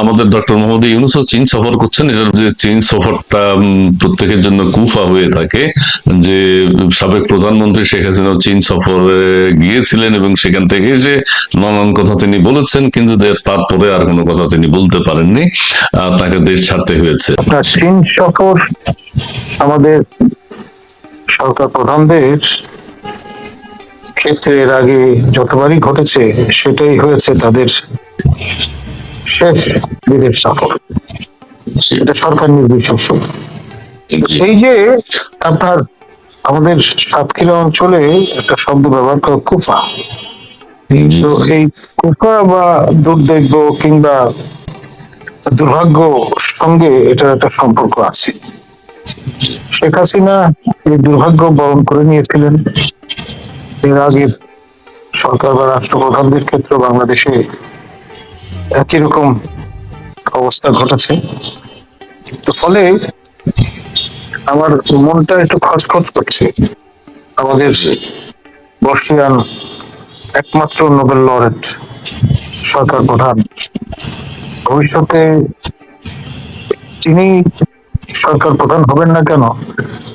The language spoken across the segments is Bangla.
আমাদের ডক্টর মোহাম্মদ ইউনুসও চীন সফর করছেন। এটার যে চীন সফরটা প্রত্যেকের জন্য কুফা হয়ে থাকে, যে সাবেক প্রধানমন্ত্রী শেখ হাসিনাও চীন সফরে গিয়েছিলেন এবং সেখান থেকে যে নানান কথা তিনি বলেছেন, কিন্তু তারপরে আর কোনো কথা তিনি বলতে পারেননি তাকে দেশ ছাড়তে হয়েছে। চীন সফর আমাদের সরকার প্রধানদের ক্ষেত্রে এর আগে যতবারই ঘটেছে, সেটাই হয়েছে তাদের শেষ বিদেশ সফর এটা সরকার নির্বিশেষে এই যে আপনার আমাদের সাতক্ষীরা অঞ্চলে একটা শব্দ ব্যবহার করে কুফা। তো এই কুফা বা কিংবা দুর্ভাগ্য সঙ্গে এটার একটা সম্পর্ক আছে। শেখ হাসিনা এই দুর্ভাগ্য বরণ করে নিয়েছিলেন। এর আগে সরকার বা রাষ্ট্রপ্রধানদের ক্ষেত্রে বাংলাদেশে একই রকম অবস্থা ঘটেছে। তো ফলে আমার মনটা একটু খচখচ করছে। আমাদের বর্ষিয়ান একমাত্র নোবেল লরেট সরকার প্রধান। ভবিষ্যতে তিনি সরকার প্রধান হবেন না কেন?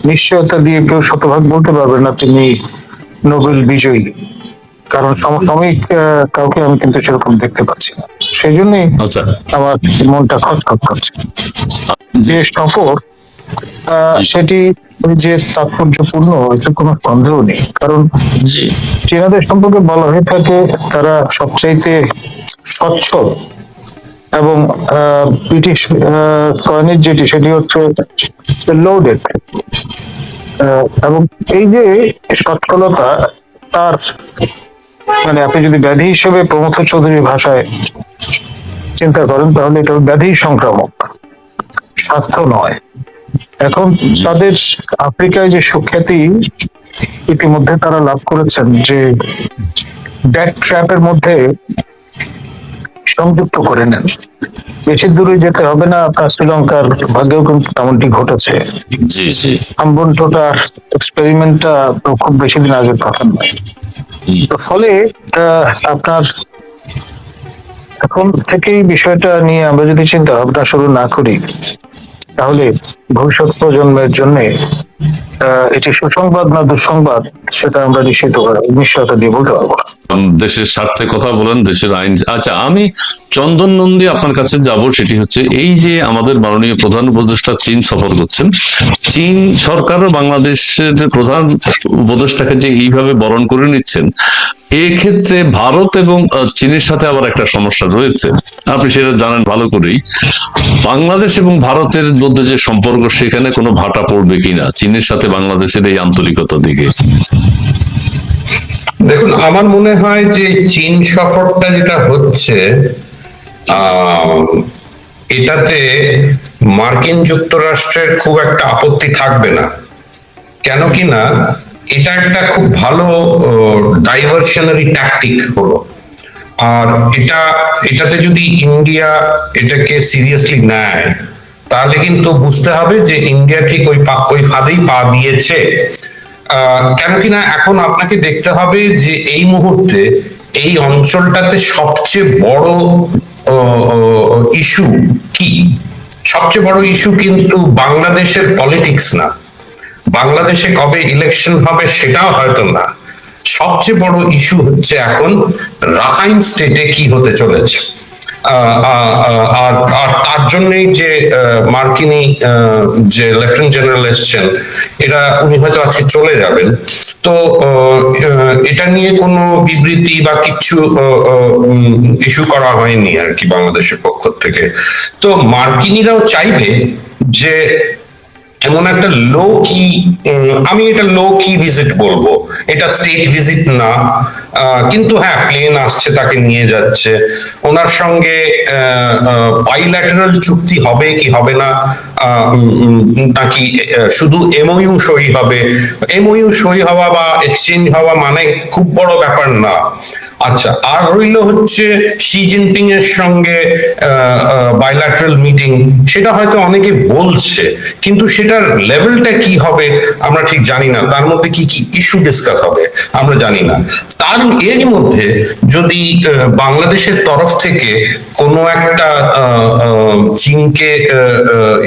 নিশ্চয়তা দিয়ে কেউ শতভাগ বলতে পারবে না তিনি নোবেল বিজয়ী। কারণ সমসাময়িক কাউকে আমি কিন্তু সেরকম দেখতে পাচ্ছি না। সেই জন্যই আচ্ছা। আমার মনটা খটখট করছে। যে সফর সেটি যে তাৎপর্যপূর্ণ এতে কোনো সন্দেহ নেই। কারণ চীনাদের সম্পর্কে বলা হয়ে থাকে তারা সবচাইতে স্বচ্ছ এবং ব্রিটিশ সয়নিক যেটি সেটি হচ্ছে লোডেড এবং এই যে সচ্ছলতা তার মানে আপনি যদি ব্যাধি হিসেবে প্রমথ চৌধুরীর ভাষায় চিন্তা করেন তাহলে এটা ব্যাধি সংক্রামক। স্বাস্থ্য নয়। এখন তাদের আফ্রিকায় যে সুখ্যাতি ইতিমধ্যে তারা লাভ করেছেন যে ব্যাক ট্র্যাপের মধ্যে সংযুক্ত করে নেন। বেশি দূরে যেতে হবে না আপনার শ্রীলঙ্কার ভাগ্যেও কিন্তু তেমনটি ঘটেছে। আমবন্টটার এক্সপেরিমেন্টটা তো খুব বেশি দিন আগের কথা নয়। তো ফলে আপনার এখন থেকেই বিষয়টা নিয়ে আমরা যদি চিন্তা ভাবনা শুরু না করি, তাহলে ভবিষ্যৎ প্রজন্মের জন্য এটি সুসংবাদ না দুঃসংবাদ, সেটা আমরা নিশ্চিত নিশ্চয়তা দিয়ে বলতে পারব না। দেশের স্বার্থে কথা বলেন, দেশের আইন আচ্ছা আমি চন্দন নন্দী আপনার কাছে যাব, সেটি হচ্ছে এই যে আমাদের মাননীয় প্রধান উপদেষ্টা চীন সফর করছেন। চীন সরকারও বাংলাদেশের প্রধান উপদেষ্টাকে যে এইভাবে বরণ করে নিচ্ছেন, এক্ষেত্রে ভারত এবং চীনের সাথে আবার একটা সমস্যা রয়েছে। আপনি সেটা জানেন ভালো করেই। বাংলাদেশ এবং ভারতের মধ্যে যে সম্পর্ক, সেখানে কোনো ভাটা পড়বে কিনা? চীনের সাথে বাংলাদেশের এই আন্তরিকতার দিকে। দেখুন, আমার মনে হয় যে চীন সফরটা যেটা হচ্ছে এটাতে মার্কিন যুক্তরাষ্ট্রের খুব একটা আপত্তি থাকবে না। কেন কি না, এটা একটা খুব ভালো ডাইভার্সনারি ট্যাকটিক হলো। আর এটা, এটাতে যদি ইন্ডিয়া এটাকে সিরিয়াসলি নেয়, তাহলে কিন্তু বুঝতে হবে যে ইন্ডিয়া ঠিক ওই ওই ফাঁদেই পা দিয়েছে। কেন কিনা এখন আপনাকে দেখতে হবে যে এই মুহূর্তে এই অঞ্চলটাতে সবচেয়ে বড় ইস্যু কি? সবচেয়ে বড় ইস্যু কিন্তু বাংলাদেশের পলিটিক্স না। বাংলাদেশে কবে ইলেকশন হবে সেটাও হয়তো না। সবচেয়ে বড় ইস্যু হচ্ছে এখন রাখাইন স্টেটে কি হতে চলেছে। আর আর, তার জন্যই যে মার্কিনী যে লেফটেন্যান্ট জেনারেল এসছেন, এরা, উনি হয়তো আজকে চলে যাবেন। তো এটা নিয়ে কোনো বিবৃতি বা কিছু ইস্যু করা হয়নি আর কি বাংলাদেশের পক্ষ থেকে। তো মার্কিনীরাও চাইবে যে এমন একটা লো কি আমি এটা লো কি ভিজিট বলব। এটা স্টেট ভিজিট না। কিন্তু হ্যাঁ প্লেন আসছে, তাকে নিয়ে যাচ্ছে। ওনার সঙ্গে বাইল্যাটারাল চুক্তি হবে কি হবে না নাকি শুধু এমওইউ সই হবে? এমওইউ সই হওয়া বা এক্সচেঞ্জ হওয়া মানে খুব বড় ব্যাপার না। আচ্ছা আর রইল হচ্ছে শি জিনপিং এর সঙ্গে বাইল্যাটারাল মিটিং সেটা হয়তো অনেকে বলছে, কিন্তু সেটার লেভেলটা কি হবে আমরা ঠিক জানি না। তার মধ্যে কি কি ইস্যু ডিসকাস হবে আমরা জানি না। তার, এর মধ্যে যদি বাংলাদেশের তরফ থেকে কোনো একটা চীনকে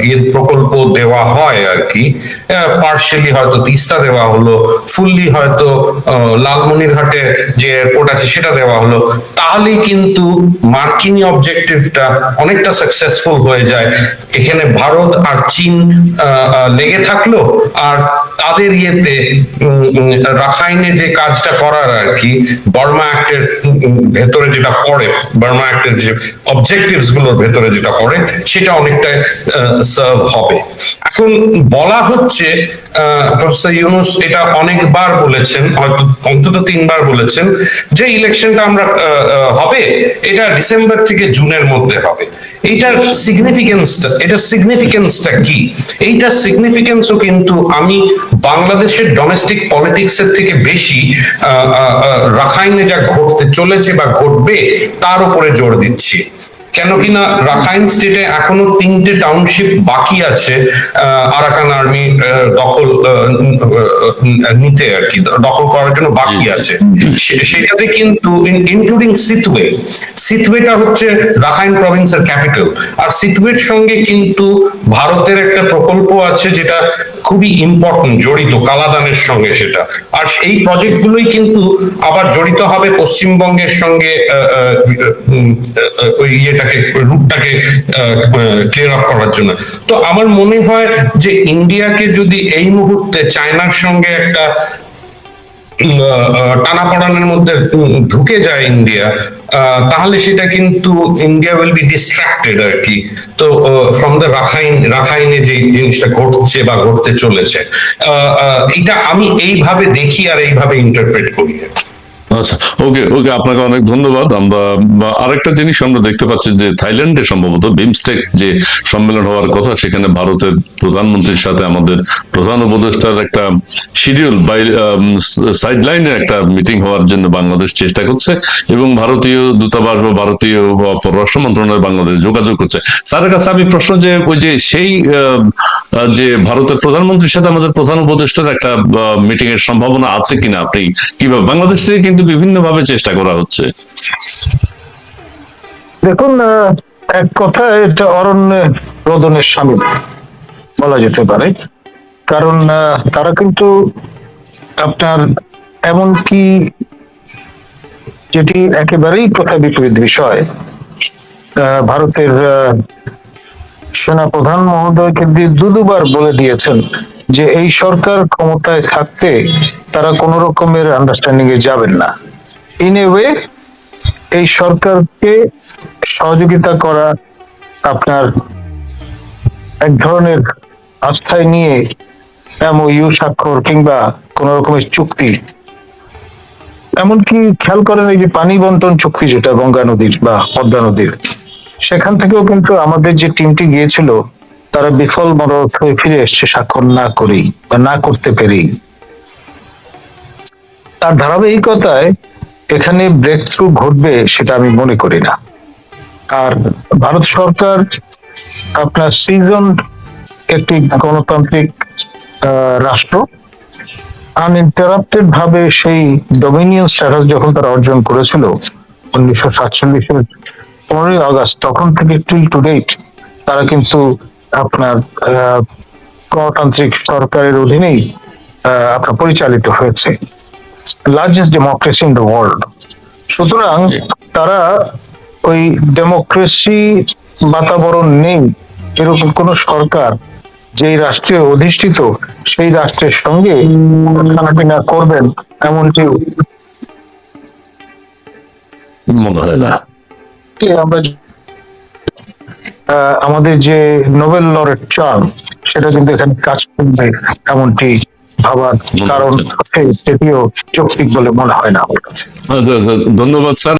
ইয়ে প্রকল্প দেওয়া হয় আর কি পার্শিয়ালি হয়তো তিস্তা দেওয়া হলো ফুললি হয়তো লালমনিরহাটে যে এয়ারপোর্ট আছে, সেটা দেওয়া হলো তাহলেই কিন্তু মার্কিনী অবজেক্টিভটা অনেকটা সাকসেসফুল হয়ে যায়। এখানে ভারত আর চীন লেগে থাকল, আর তাদের ইয়েতে রাখাইনে যে কাজটা করার আর কি, বর্মা অ্যাক্টের ভেতরে যেটা পড়ে, বর্মা অ্যাক্টের যে অবজেক্টিভসগুলোর ভেতরে যেটা পড়ে, সেটা অনেকটা সার্ভ হবে। এখন বলা হচ্ছে প্রফেসর ইউনুস এটা অনেকবার বলেছেন অন্তত তিনবার বলেছেন, যে ইলেকশনটা আমরা হবে, এটা ডিসেম্বর থেকে জুনের মধ্যে হবে। এইটার সিগনিফিকেন্সটা এটা সিগনিফিকেন্সটা কি? সিগনিফিকেন্সও কিন্তু আমি বাংলাদেশের ডোমেস্টিক পলিটিক্স এর থেকে বেশি রাখাইনে যা ঘটতে চলেছে বা ঘটবে, তার উপরে জোর দিচ্ছি। কেন কিনা রাখাইন স্টেটে এখনও তিনটে টাউনশিপ বাকি আছে আরাকান আর্মি দখল নিতে আর কি দখল করার জন্য বাকি আছে। সেটাতে কিন্তু ইনক্লুডিং সিথওয়ে সিথওয়েটা হচ্ছে রাখাইন প্রভিন্সের ক্যাপিটাল আর সিথওয়ের সঙ্গে কিন্তু ভারতের একটা প্রকল্প আছে যেটা খুবই ইম্পর্টেন্ট জড়িত, কালাদানের সঙ্গে সেটা। আর এই প্রজেক্ট গুলোই কিন্তু আবার জড়িত হবে পশ্চিমবঙ্গের সঙ্গে ওই ইয়েটাকে, রুটটাকে ক্লিয়ার আপ করার জন্য। তো আমার মনে হয় যে ইন্ডিয়াকে যদি এই মুহূর্তে চায়নার সঙ্গে একটা টানা পড়ানোর মধ্যে ঢুকে যায় ইন্ডিয়া তাহলে সেটা কিন্তু ইন্ডিয়া উইল বি ডিস্ট্রাক্টেড আর কি। তো ফ্রম দ্য রাখাইন, রাখাইনে যে জিনিসটা ঘটছে বা ঘটতে চলেছে এটা আমি এইভাবে দেখি আর এইভাবে ইন্টারপ্রেট করি আচ্ছা ওকে ওকে আপনাকে অনেক ধন্যবাদ। আমরা আরেকটা জিনিস আমরা দেখতে পাচ্ছি যে থাইল্যান্ডে সম্ভবত বিমস্টেক যে সম্মেলন হওয়ার কথা, সেখানে ভারতের প্রধানমন্ত্রীর সাথে আমাদের প্রধান উপদেষ্টার একটা শিডিউল বাই সাইড লাইনের একটা মিটিং হওয়ার জন্য বাংলাদেশ চেষ্টা করছে এবং ভারতীয় দূতাবাস বা ভারতীয় পররাষ্ট্র মন্ত্রণালয় বাংলাদেশ যোগাযোগ করছে। স্যারের কাছে আমি প্রশ্ন যে ওই যে সেই যে ভারতের প্রধানমন্ত্রীর সাথে আমাদের প্রধান উপদেষ্টার একটা মিটিং এর সম্ভাবনা আছে কিনা? আপনি কীভাবে? বাংলাদেশ থেকে কিন্তু বিভিন্ন ভাবে চেষ্টা করা হচ্ছে। দেখুন এক কথায় এটা অরণ্যে রোদনের সামিল বলা যেতে পারে। কারণ তারা কিন্তু আপনার এমন কি যেটি একেবারেই প্রথা বিপরীত বিষয় ভারতের আহ, সেনা প্রধান মহোদয়কে দিয়ে দু দুবার বলে দিয়েছেন যে এই সরকার ক্ষমতায় থাকতে তারা কোন রকমের আন্ডারস্ট্যান্ডিং এ যাবেন না। ইন এ ওয়ে এই সরকারকে সহযোগিতা করা আপনার এক ধরনের আস্থায় নিয়ে এমওইউ স্বাক্ষর কিংবা কোন রকমের চুক্তি। এমনকি খেয়াল করেন এই যে পানি বন্টন চুক্তি যেটা গঙ্গা নদীর বা পদ্মা নদীর, সেখান থেকেও কিন্তু আমাদের যে টিমটি গিয়েছিল তারা বিফল মনোরথ হয়ে ফিরে এসছে স্বাক্ষর না করেই বা না করতে পেরেই। তার ধারাবাহিকতায় এখানে ব্রেক থ্রু ঘটবে সেটা আমি মনে করি না। আর ভারত সরকার আপনার সিজন একটি গণতান্ত্রিক রাষ্ট্র আনইন্টারাপ্টেড ভাবে সেই ডোমিনিয়ন স্ট্যাটাস যখন তারা অর্জন করেছিল উনিশশো সাতচল্লিশের পনেরোই আগস্ট, তখন থেকে টিল টু ডেট তারা কিন্তু আপনার গণতান্ত্রিক সরকারের অধীনেই আপনার পরিচালিত হয়েছে। Largest democracy in the world সুতরাং তারা ওই ডেমোক্রেসি বাতাবরণ নেই। এরকম কোন সরকার যেই রাষ্ট্রে অধিষ্ঠিত সেই রাষ্ট্রের সঙ্গে খানাপিনা করবেন এমনটি মনে হয় না। আমরা আমাদের যে নোবেল লরেট চার্ম সেটা কিন্তু এখানে কাজ করবে এমনটি ভাবার কারণ আছে সেটিও যৌক্তিক বলে মনে হয় না আমার কাছে। ধন্যবাদ স্যার।